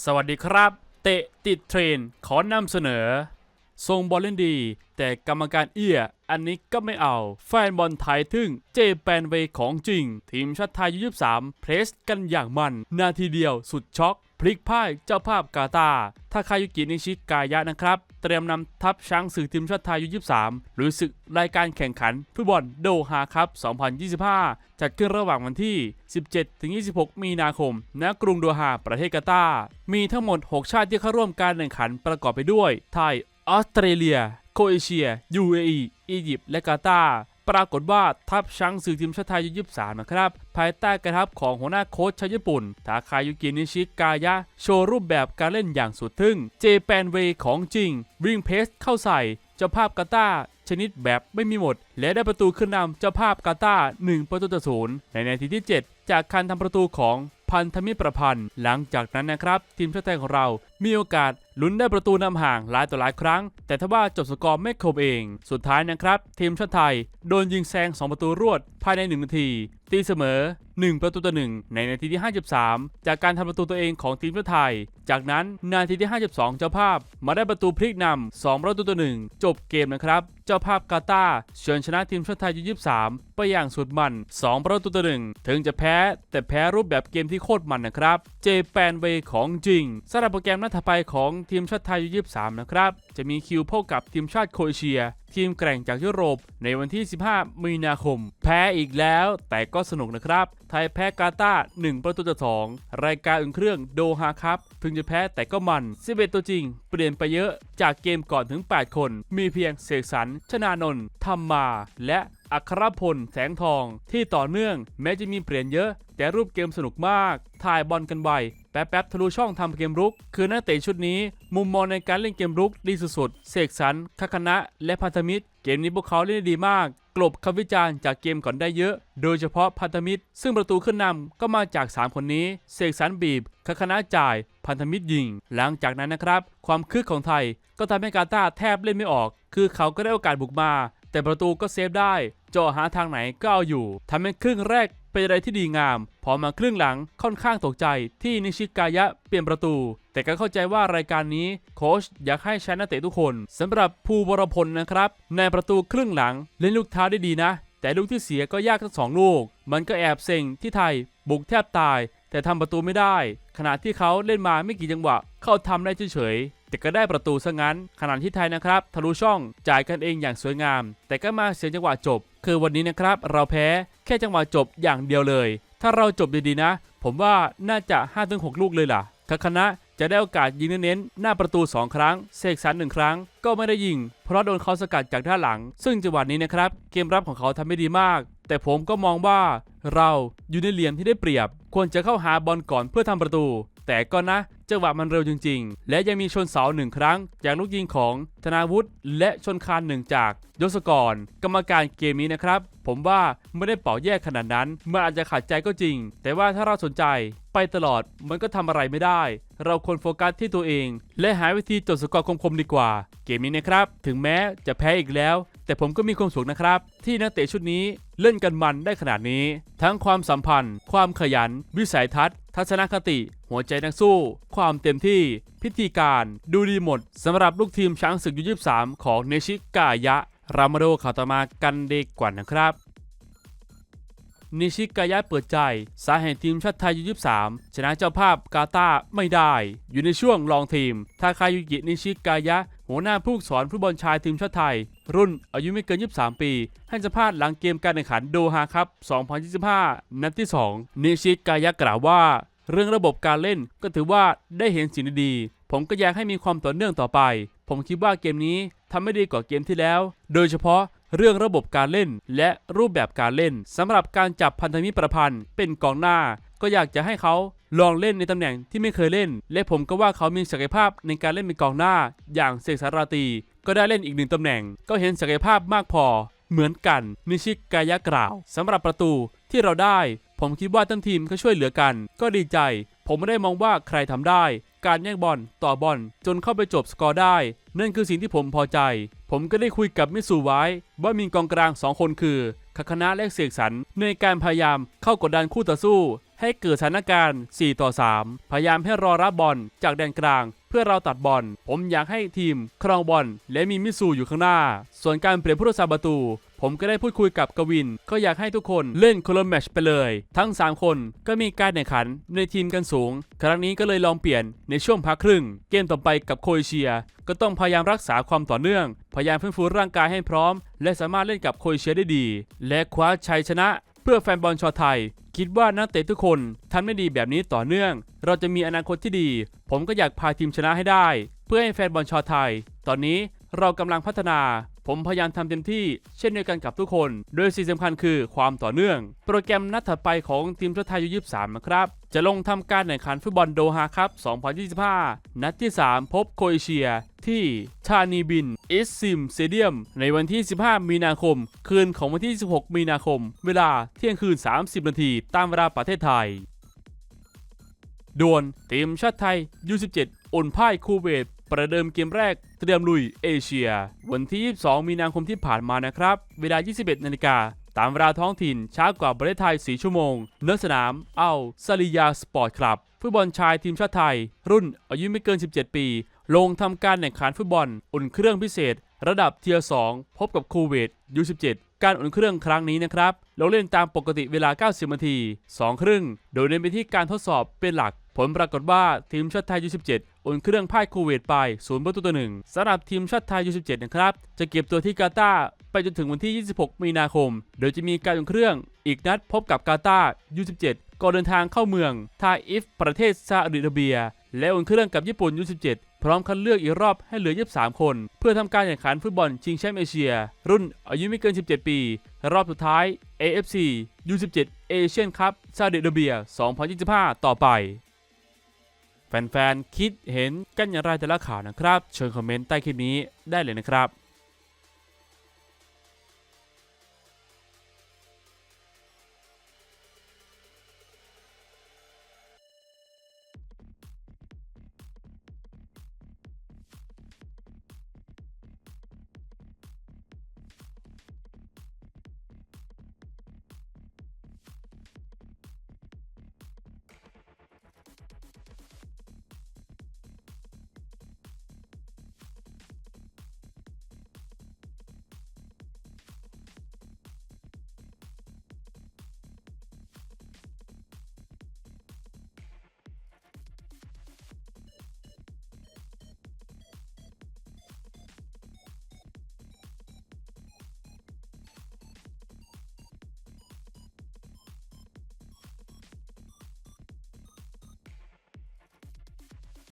สวัสดีครับ เตะติดเทรน ขอนำเสนอ ทรงบอลเล่นดี แต่กรรมการเอี้ย อันนี้ก็ไม่เอา แฟนบอลไทยทึ่งเจแปนเวของจริง ทีมชาติไทยยุ23เพรสกันอย่างมัน นาทีเดียวสุดช็อก พลิกพ่ายเจ้าภาพกาตาทาคายุกินิชิกายะนะครับ เตรียมนำทัพช้างศึกทีมชาติไทยยุ23 หรือศึกรายการแข่งขันฟุตบอลโดฮาครับ 2025 จัดขึ้นระหว่างวันที่ 17-26 มีนาคม ณ กรุงโดฮา ประเทศกาตา มีทั้งหมด 6 ชาติที่เข้าร่วมการแข่งขันประกอบไปด้วย ไทย ออสเตรเลีย โคเอเชีย UAE อียิปต์ และกาตาร์ ปรากฏว่าทัพช้างศึกทีมชาติไทยยุยี่สามนะครับ ภายใต้การทัพของหัวหน้าโค้ชชาวญี่ปุ่น ทาคายุกินิชิกายะ โชว์รูปแบบการเล่นอย่างสุดทึ่ง เจแปนเวของจริง วิ่งเพสเข้าใส่ เจ้าภาพกาตาชนิดแบบไม่มีหมด และได้ประตูขึ้นนำเจ้าภาพกาตา1ประตูต่อศูนย์ในนาทีที่ 7 จากการทำประตูของ พันธมิตรประพันธ์ หลังจากนั้นนะครับ ทีมชาติไทยของเรา มีโอกาสลุ้นได้ประตูนำห่างหลายต่อหลายครั้ง แต่ทว่าจบสกอร์ไม่ครบเอง สุดท้ายนะครับ ทีมชาติไทยโดนยิงแซง 2 ประตูรวดภายใน 1 นาที ตีเสมอ 1 ประตูต่อ1ในนาทีที่ 53 จากการทำประตูตัวเองของทีมชาติไทย จากนั้นนาทีที่ 52 เจ้าภาพ มาได้ประตูพลิกนำ2ประตูต่อ1จบเกมนะครับ เจ้าภาพกาตาร์เชิญชนะทีมชาติไทยยู23 ไปอย่างสุดมัน 2 ประตูต่อ1ถึงจะแพ้แต่แพ้รูปแบบเกมที่โคตรมันนะครับ เจแปนเวของจริงสำหรับโปรแกรมนัดถัดไปของทีมชาติไทยยู23นะครับจะมีคิวพบกับทีมชาติโครเอเชีย ทีมแกร่งจากยุโรป ในวันที่ 15 มีนาคม แพ้อีกแล้วแต่ก็สนุกนะครับ ไทยแพ้กาตาร์1ประตูต่อ2รายการอุ่นเครื่องโดฮาครับถึงจะแพ้แต่ก็มัน 11 ตัวจริง เปลี่ยนไปเยอะจากเกมก่อนถึง 8 คน มีเพียงเสกสรรชนานนท์ธรรมมา และอัครพลแสงทองที่ต่อเนื่อง แม้จะมีเปลี่ยนเยอะ แต่รูปเกมสนุกมาก ถ่ายบอลกันไวแป๊บๆทะลุช่องทำเกมรุก คือนักเตะชุดนี้ มุมมองในการเล่นเกมรุกดีสุดๆเสกสรรคคณะ และพันธมิตร เกมนี้พวกเขาเล่นได้ดีมาก กลบคำวิจารณ์จากเกมก่อนได้เยอะ โดยเฉพาะพันธมิตร ซึ่งประตูขึ้นนำก็มาจาก 3 คนนี้ เสกสรรบีบคคณะจ่ายพันธมิตรยิง หลังจากนั้นนะครับ ความคึกของไทย ก็ทำให้กาตาแทบเล่นไม่ออก คือเขาก็ได้โอกาสบุกมา แต่ประตูก็เซฟได้เจาะหาทางไหนก็เอาอยู่ทำให้ครึ่งแรก เป็นอะไรที่ดีงาม พอมาครึ่งหลังค่อนข้างตกใจที่นิชิกายะเปลี่ยนประตู แต่ก็เข้าใจว่ารายการนี้โค้ชอยากให้ใช้นักเตะทุกคนสำหรับภูวรพลนะครับ ในประตูครึ่งหลังเล่นลูกเท้าได้ดีนะ แต่ลูกที่เสียก็ยากทั้งสองลูก มันก็แอบเซ็งที่ไทย บุกแทบตาย แต่ทำประตูไม่ได้ ขณะที่เขาเล่นมาไม่กี่จังหวะ เข้าทำได้เฉยๆแต่ก็ได้ประตูซะงั้น ขณะที่ไทยนะครับทะลุช่องจ่ายกันเองอย่างสวยงาม แต่ก็มาเสียจังหวะจบ คือวันนี้นะครับเราแพ้แค่จังหวะจบอย่างเดียวเลย ถ้าเราจบดีๆนะ ผมว่าน่าจะ 5-6 ลูกเลยล่ะคณะจะได้โอกาสยิงเน้นๆหน้าประตู 2 ครั้ง เสกสรรหนึ่งครั้ง ก็ไม่ได้ยิง เพราะโดนเขาสกัดจากด้านหลัง ซึ่งจังหวะนี้นะครับ เกมรับของเขาทำไม่ดีมาก แต่ผมก็มองว่าเราอยู่ในเหลี่ยมที่ได้เปรียบ ควรจะเข้าหาบอลก่อนเพื่อทำประตู แต่ก็นะจังหวะมันเร็วจริง ๆ และยังมีชนเสาหนึ่งครั้ง จากลูกยิงของธนาวุฒิและชนคานหนึ่งจากยศกร กรรมการเกมนี้นะครับ ผมว่าไม่ได้เป่าแยกขนาดนั้นมันอาจจะขัดใจก็จริง แต่ว่าถ้าเราสนใจไปตลอดมันก็ทำอะไรไม่ได้ เราควรโฟกัสที่ตัวเอง และหาวิธีจดสกอร์คมๆดีกว่า เกมนี้นะครับ ถึงแม้จะแพ้อีกแล้ว แต่ผมก็มีความสุขนะครับ ที่นักเตะชุดนี้ เล่นกันมันได้ขนาดนี้ ทั้งความสัมพันธ์ ความขยัน วิสัยทัศน์ ทัศนคติ หัวใจนักสู้ ความเต็มที่ พิธีการดูดีหมดสำหรับลูกทีมช้างศึกยู23 ของเนชิกายะ รามาโดข่าวต่อมากันดีกว่านะครับนิชิกายะเปิดใจ สาเหตุทีมชาติไทยยู23ชนะเจ้าภาพกาตาร์ไม่ได้ อยู่ในช่วงลองทีม ทาคายุกินิชิกายะ หัวหน้าผู้สอนฟุตบอลชายทีมชาติไทย รุ่นอายุไม่เกิน 23 ปี ให้สัมภาษณ์หลังเกมการแข่งขันโดฮาครับ 2025 นัดที่ 2 นิชิกายะกล่าวว่า เรื่องระบบการเล่นก็ถือว่าได้เห็นสิ่งดีๆ ผมก็อยากให้มีความต่อเนื่องต่อไป ผมคิดว่าเกมนี้ทำไม่ดีกว่าเกมที่แล้ว โดยเฉพาะเรื่องระบบการเล่นและรูปแบบการเล่นสำหรับการจับพันธมิตรประพันธ์เป็นกองหน้า ก็อยากจะให้เขาลองเล่นในตำแหน่งที่ไม่เคยเล่น และผมก็ว่าเขามีศักยภาพในการเล่นเป็นกองหน้า อย่างเสกสาราตี ก็ได้เล่นอีกหนึ่งตำแหน่ง ก็เห็นศักยภาพมากพอ เหมือนกันนิชิกายะกล่าวสำหรับประตูที่เราได้ ผมคิดว่าทั้งทีมก็ช่วยเหลือกัน ก็ดีใจ ผมไม่ได้มองว่าใครทำได้ การแย่งบอลต่อบอลจนเข้าไปจบสกอร์ได้ นั่นคือสิ่งที่ผมพอใจ ผมก็ได้คุยกับมิสูไว้ ว่ามีกองกลาง 2 คนคือคคณะและเสกสรรในการพยายามเข้ากดดันคู่ต่อสู้ ให้เกิดสถานการณ์ 4 ต่อ 3 พยายามให้รอรับบอลจากแดนกลางเพื่อเราตัดบอล ผมอยากให้ทีมครองบอลและมีมิสูอยู่ข้างหน้า ส่วนการเปลี่ยนผู้รักษาประตู ผมก็ได้พูดคุยกับกวิน ก็อยากให้ทุกคนเล่นโคละแมชไปเลย ทั้ง 3 คนก็มีการแข่งขันในทีมกันสูง ครั้งนี้ก็เลยลองเปลี่ยนในช่วงพักครึ่ง เกมต่อไปกับโคเอเชีย ก็ต้องพยายามรักษาความต่อเนื่อง พยายามฟื้นฟูร่างกายให้พร้อม และสามารถเล่นกับโคเอเชียได้ดี และคว้าชัยชนะ เพื่อแฟนบอลชาวไทย คิดว่านักเตะทุกคนทำได้ดีแบบนี้ต่อเนื่อง เราจะมีอนาคตที่ดี ผมก็อยากพาทีมชนะให้ได้ เพื่อให้แฟนบอลชาวไทย ตอนนี้เรากำลังพัฒนา ผมพยายามทำเต็มที่ เช่นเดียวกันกับทุกคน โดยสิ่งสำคัญคือความต่อเนื่อง โปรแกรมนัดถัดไปของทีมชาติไทยยู23นะครับ จะลงทำการแข่งขันฟุตบอลโดฮาครับ 2025 นัดที่ 3 พบโคเอเชีย ที่ชานีบิน อิสซิมเตเดียม ในวันที่ 15 มีนาคม คืนของวันที่ 16 มีนาคม เวลาเที่ยงคืน 30 นาทีตามเวลาประเทศไทยด่วนทีมชาติไทย U17 อุ่นพ่ายคูเวต ประเดิมเกมแรกเตรียมลุยเอเชีย วันที่ 22 มีนาคมที่ผ่านมานะครับ เวลา 21 นาฬิกา ตามเวลาท้องถิ่นช้ากว่าประเทศไทย 4 ชั่วโมง เนื้อสนามเอาซาลิยาสปอร์ตคลับฟุตบอลชายทีมชาติไทย รุ่นอายุไม่เกิน 17 ปี ลงทำการแข่งขันฟุตบอล อุ่นเครื่องพิเศษ ระดับเทียร์ 2 พบกับคูเวต U17 การอุ่นเครื่องครั้งนี้นะครับเราเล่นตามปกติเวลา 90 นาที 2 ครึ่ง โดยเน้นไปที่การทดสอบเป็นหลัก ผลปรากฏว่าทีมชาติไทย U17 อุ่นเครื่องพ่ายคูเวตไป 0 ประตูต่อหนึ่งสำหรับทีมชาติไทย U17 นะครับ จะเก็บตัวที่กาตาร์ไปจนถึงวันที่ 26 มีนาคม โดยจะมีการอุ่นเครื่องอีกนัดพบกับกาตาร์ U17 ก่อนเดินทางเข้าเมืองทาอิฟประเทศซาอุดิอาระเบีย และอุ่นเครื่องกับญี่ปุ่น U17 พร้อมคัดเลือกอีกรอบให้เหลือ 23 คน เพื่อทำการแข่งขันฟุตบอลชิงแชมป์เอเชีย รุ่นอายุไม่เกิน 17 ปี รอบสุดท้าย AFC U17 Asian Cup ซาอุดิอาระเบีย 2025 ต่อไป แฟนๆ คิดเห็นกันอย่างไรแต่ละข่าวนะครับ เชิญคอมเมนต์ใต้คลิปนี้ได้เลยนะครับ